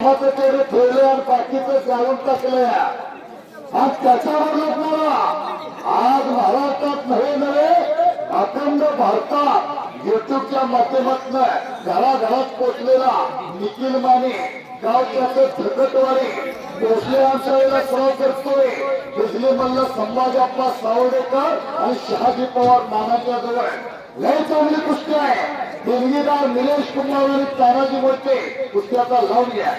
कामाचं तेवढे ठेवले आणि बाकीचं जाळून टाकले आज त्याच्यावर लग्नाला आज महाराष्ट्रात नव्हे नव्हे अखंड भारतात युट्यूबच्या माध्यमातून घराघरात पोचलेला निखिल माने गावच्या धकटवाडी भोसले आमच्याला सराव करतोय. बिजली मल्ल संभाजी सावडेकर आणि शहाजी पवार नानाच्या जवळ. लय चांगली कुस्ती आहे. देणगीदार निलेश कुमार आणि तानाजी मोठे कुस्त्याचा लावून घ्या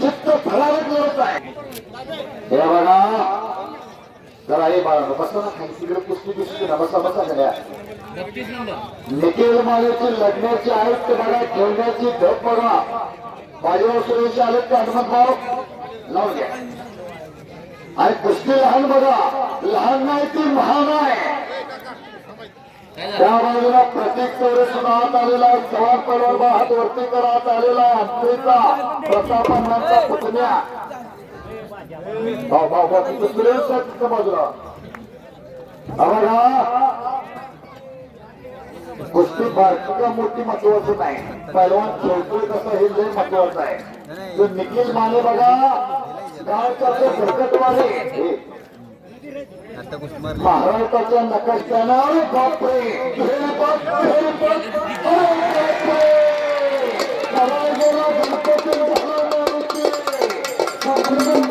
चित्त फरारक लढत आहे. हे बघा. जरा हे बाळा बसा ना खाली. तिकडे कुस्ती दिसते ना बसा बसा सगळ्या. निखिल मालेची लढण्याची आहेत ते बघा खेळण्याची धप बघा. माझ्यावर सुरेश आले ते हनुमंत भाऊ. लावून घ्या. आणि कुस्ती लहान बघा. लहान नाही ती महान आहे. त्या बाजूला प्रतीक चौरे राहत आलेला आहे चव्हाण पडवर हात वरती करत आलेला आहे. हत्तीचा प्रताप पुतण्या. बाजूला. बघा गोष्टी बारकी मोठी महत्वाचं नाही. पहिलवान खेळतोय कसं हे लय महत्वाचं आहे. तो निखिल माने बघा. गावचा तो भरकटवाले हे महाराष्ट्राच्या नकाशानं बापरे. हे हो, बापरे, बापरे, गणपती